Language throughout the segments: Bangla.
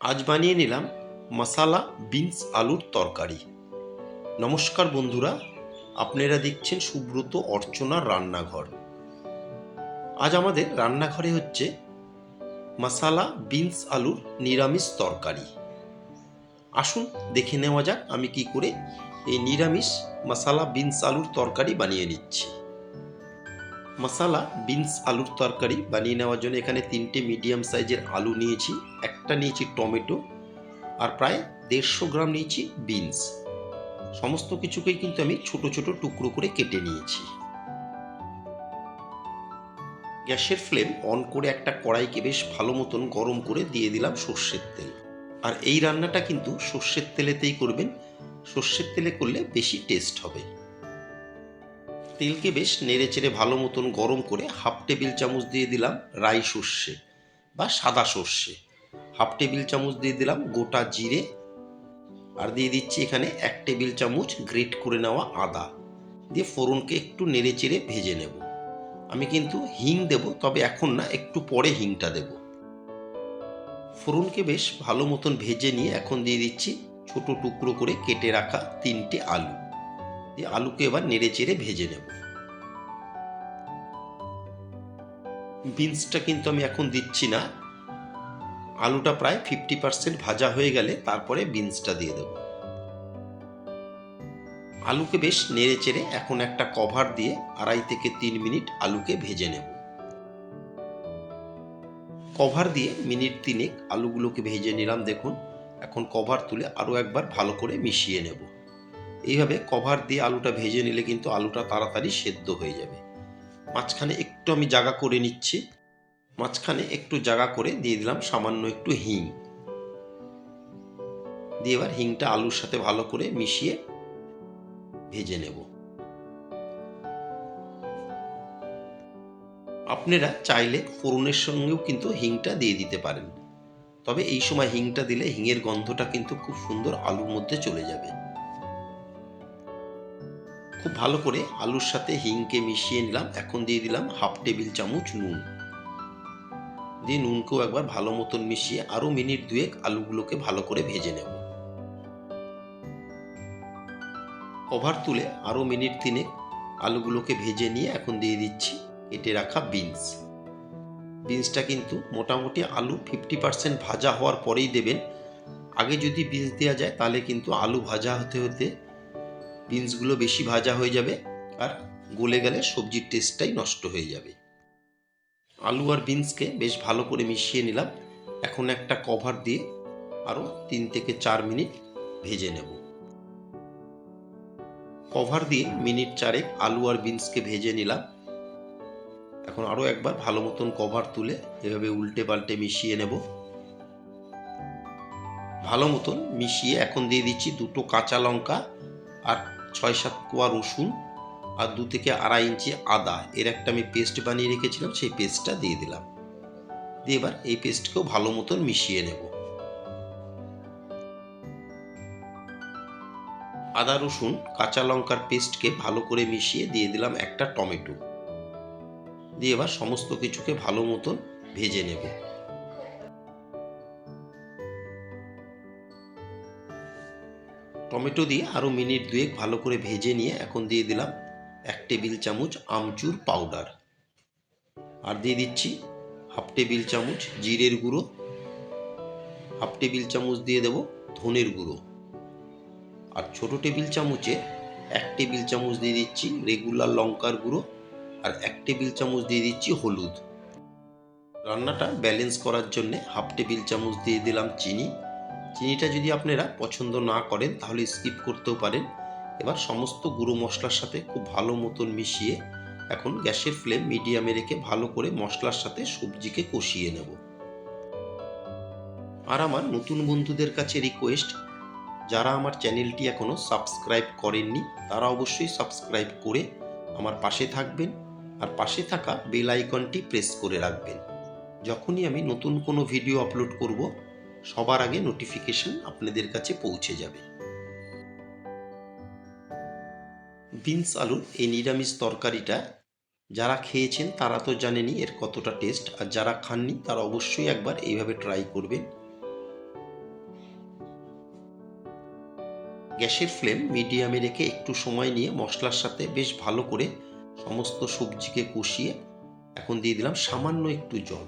আজ বানিয়ে নিলাম মশালা, বিনস, আলুর তরকারি। নমস্কার বন্ধুরা, আপনারা দেখছেন সুব্রত অর্চনার রান্নাঘর। আজ আমাদের রান্নাঘরে হচ্ছে মশালা, বিনস, আলুর নিরামিষ তরকারি। আসুন দেখে নেওয়া যাক আমি কি করে এই নিরামিষ মশালা, বিনস, আলুর তরকারি বানিয়ে নিচ্ছি। মশালা, বিনস, আলুর তরকারি বানিয়ে নেওয়ার জন্য এখানে তিনটে মিডিয়াম সাইজের আলু নিয়েছি। একটা নিয়েছি টমেটো আর প্রায় দেড়শো গ্রাম নিয়েছি বিনস। সমস্ত কিছুকেই কিন্তু আমি ছোট ছোট টুকরো করে কেটে নিয়েছি। গ্যাসের ফ্লেম অন করে একটা কড়াইকে বেশ ভালো মতন গরম করে দিয়ে দিলাম সর্ষের তেল। আর এই রান্নাটা কিন্তু সর্ষের তেলেতেই করবেন। সর্ষের তেলে করলে বেশি টেস্ট হবে। তেলকে বেশ নেড়ে চেড়ে ভালো মতন গরম করে হাফ টেবিল চামচ দিয়ে দিলাম রাই সর্ষে বা সাদা সর্ষে। হাফ টেবিল চামচ দিয়ে দিলাম গোটা জিরে আর দিয়ে দিচ্ছি এখানে এক টেবিল চামচ গ্রেট করে নেওয়া আদা। দিয়ে ফোড়নকে একটু নেড়ে চেড়ে ভেজে নেব। আমি কিন্তু হিং দেব, তবে এখন না, একটু পরে হিংটা দেব। ফোড়নকে বেশ ভালো মতন ভেজে নিয়ে এখন দিয়ে দিচ্ছি ছোট টুকরো করে কেটে রাখা তিনটে আলু। দিয়ে আলুকে এবার নেড়ে চেড়ে ভেজে নেব। বিনসটা কিন্তু আমি এখন দিচ্ছি না। আলুটা প্রায় ফিফটি পার্সেন্ট ভাজা হয়ে গেলে তারপরে বিনসটা দিয়ে দেব। আলুকে বেশ নেড়ে চেড়ে এখন একটা কভার দিয়ে আড়াই থেকে তিন মিনিট আলুকে ভেজে নেব। কভার দিয়ে মিনিট তিনেক আলুগুলোকে ভেজে নিলাম দেখুন। এখন কভার তুলে আরও একবার ভালো করে মিশিয়ে নেব। এইভাবে কভার দিয়ে আলুটা ভেজে নিলে কিন্তু আলুটা তাড়াতাড়ি সেদ্ধ হয়ে যাবে। মাঝখানে একটু আমি জায়গা করে নিচ্ছি। মাঝখানে একটু জায়গা করে দিয়ে দিলাম সামান্য একটু হিং। দিয়ে এবার হিংটা আলুর সাথে ভালো করে মিশিয়ে ভেজে নেব। আপনারা চাইলে ফোড়নের সঙ্গেও কিন্তু হিংটা দিয়ে দিতে পারেন। তবে এই সময় হিংটা দিলে হিঙের গন্ধটা কিন্তু খুব সুন্দর আলুর মধ্যে চলে যাবে। খুব ভালো করে আলুর সাথে হিংকে মিশিয়ে নিলাম। এখন দিয়ে দিলাম হাফ টেবিল চামচ নুন। দিয়ে নুনকেও একবার ভালো মতন মিশিয়ে আরও মিনিট দুয়েক আলুগুলোকে ভালো করে ভেজে নেব। কভার তুলে আরও মিনিট তিনেক আলুগুলোকে ভেজে নিয়ে এখন দিয়ে দিচ্ছি কেটে রাখা বিনস। বিনসটা কিন্তু মোটামুটি আলু ফিফটি পার্সেন্ট ভাজা হওয়ার পরেই দেবেন। আগে যদি বিনস দেওয়া যায় তাহলে কিন্তু আলু ভাজা হতে হতে বিনসগুলো বেশি ভাজা হয়ে যাবে আর গলে গেলে সবজির টেস্টটাই নষ্ট হয়ে যাবে। আলু আর বিনসকে বেশ ভালো করে মিশিয়ে নিলাম। এখন একটা কভার দিয়ে আরও তিন থেকে চার মিনিট ভেজে নেব। কভার দিয়ে মিনিট চারেক আলু আর বিনসকে ভেজে নিলাম। এখন আরও একবার ভালো মতন কভার তুলে এভাবে উল্টে পাল্টে মিশিয়ে নেব। ভালো মতন মিশিয়ে এখন দিয়ে দিচ্ছি দুটো কাঁচা লঙ্কা আর ছয় সাত কোয়া রসুন আর দু থেকে আড়াই ইঞ্চি আদা। এর একটা আমি পেস্ট বানিয়ে রেখেছিলাম, সেই পেস্টটা দিয়ে দিলাম। দিয়ে এবার এই পেস্টকেও ভালো মতন মিশিয়ে নেব। আদা, রসুন, কাঁচা লঙ্কার পেস্টকে ভালো করে মিশিয়ে দিয়ে দিলাম একটা টমেটো। দিয়ে এবার সমস্ত কিছুকে ভালো মতন ভেজে নেব। টমেটো দিয়ে আরও মিনিট দুয়েক ভালো করে ভেজে নিয়ে এখন দিয়ে দিলাম এক টেবিল চামচ আমচুর পাউডার। আর দিয়ে দিচ্ছি হাফ টেবিল চামচ জিরের গুঁড়ো। হাফ টেবিল চামচ দিয়ে দেব ধনের গুঁড়ো। আর ছোট টেবিল চামচে এক টেবিল চামচ দিয়ে দিচ্ছি রেগুলার লঙ্কার গুঁড়ো আর এক টেবিল চামচ দিয়ে দিচ্ছি হলুদ। রান্নাটা ব্যালেন্স করার জন্যে হাফ টেবিল চামচ দিয়ে দিলাম চিনি। চিনিটা যদি আপনারা পছন্দ না করেন, তাহলে স্কিপ করতেও পারেন। এবার সমস্ত গুঁড়ো মশলার সাথে খুব ভালো মতন মিশিয়ে এখন গ্যাসের ফ্লেম মিডিয়ামে রেখে ভালো করে মশলার সাথে সবজিকে কষিয়ে নেব। আর আমার নতুন বন্ধুদের কাছে রিকোয়েস্ট যারা আমার চ্যানেলটি এখনও সাবস্ক্রাইব করেননি, তারা অবশ্যই সাবস্ক্রাইব করে আমার পাশে থাকবেন আর পাশে থাকা বেল আইকনটি প্রেস করে রাখবেন। যখনই আমি নতুন কোনো ভিডিও আপলোড করব সবার আগে নোটিফিকেশন আপনাদের কাছে পৌঁছে যাবে। বিনস আলুর এই নিরামিষ তরকারিটা যারা খেয়েছেন তারা তো জানেনই এর কতটা টেস্ট আর যারা খাননি তারা অবশ্যই একবার এইভাবে ট্রাই করবেন। গ্যাসের ফ্লেম মিডিয়ামে রেখে একটু সময় নিয়ে মশলার সাথে বেশ ভালো করে সমস্ত সবজিকে কষিয়ে এখন দিয়ে দিলাম সামান্য একটু জল।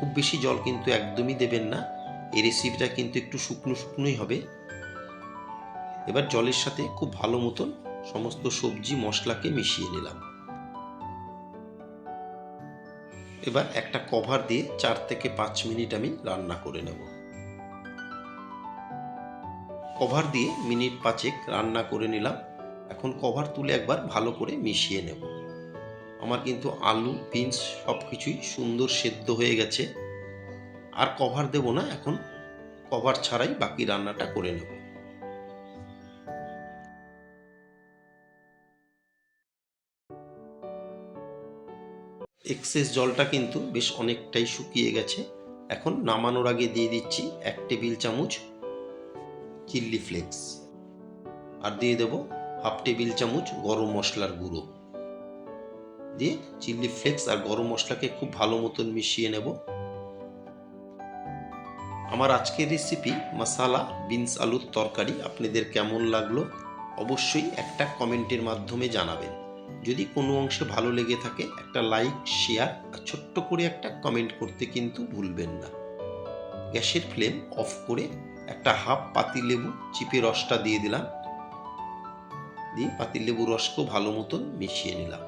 খুব বেশি জল কিন্তু একদমই দেবেন না। এই রেসিপিটা কিন্তু একটু শুকনো শুকনোই হবে। এবার জলের সাথে খুব ভালো মতন সমস্ত সবজি, মশলাকে মিশিয়ে নিলাম। এবার একটা কভার দিয়ে চার থেকে পাঁচ মিনিট আমি রান্না করে নেব। কভার দিয়ে মিনিট পাঁচেক রান্না করে নিলাম। এখন কভার তুলে একবার ভালো করে মিশিয়ে নেব। আমার কিন্তু আলু বিনস সব কিছুই সুন্দর সেদ্ধ হয়ে গেছে। আর কভার দেব না এখন। কভার ছাড়াই বাকি রান্নাটা করে নেব। এক্সেস জলটা কিন্তু বেশ অনেকটাই শুকিয়ে গেছে। এখন নামানোর আগে দিয়ে দিচ্ছি এক টেবিল চামচ চিল্লি ফ্লেক্স আর দিয়ে দেব হাফ টেবিল চামচ গরম মশলার গুঁড়ো। দিয়ে চিল্লি ফ্লেক্স আর গরম মশলাকে খুব ভালো মতন মিশিয়ে নেব। আমার আজকের রেসিপি মশালা বিনস আলুর তরকারি আপনাদের কেমন লাগল অবশ্যই একটা কমেন্টের মাধ্যমে জানাবেন। যদি কোনো অংশে ভালো লেগে থাকে, একটা লাইক শেয়ার আর ছোট্ট করে একটা কমেন্ট করতে কিন্তু ভুলবেন না। গ্যাসের ফ্লেম অফ করে একটা হাফ পাতিলেবু চিপে রসটা দিয়ে দিলাম। দিয়ে পাতিলেবু রসকেও ভালো মতন মিশিয়ে নিলাম।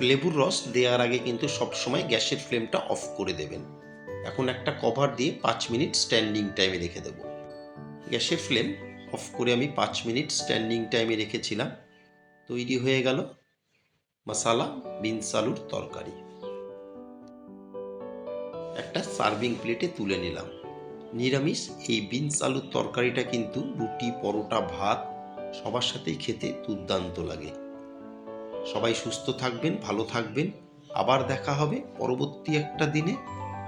লেবুর রস দেওয়ার আগে কিন্তু সবসময় গ্যাসের ফ্লেমটা অফ করে দেবেন। এখন একটা কভার দিয়ে পাঁচ মিনিট স্ট্যান্ডিং টাইমে রেখে দেব। গ্যাসের ফ্লেম অফ করে আমি পাঁচ মিনিট স্ট্যান্ডিং টাইমে রেখেছিলাম। তৈরি হয়ে গেল মশালা বিনস আলুর তরকারি। একটা সার্ভিং প্লেটে তুলে নিলাম। নিরামিষ এই বিনস আলুর তরকারিটা কিন্তু রুটি, পরোটা, ভাত সবার সাথেই খেতে দুর্দান্ত লাগে। সবাই সুস্থ থাকবেন, ভালো থাকবেন। আবার দেখা হবে পরবর্তী একটা দিনে।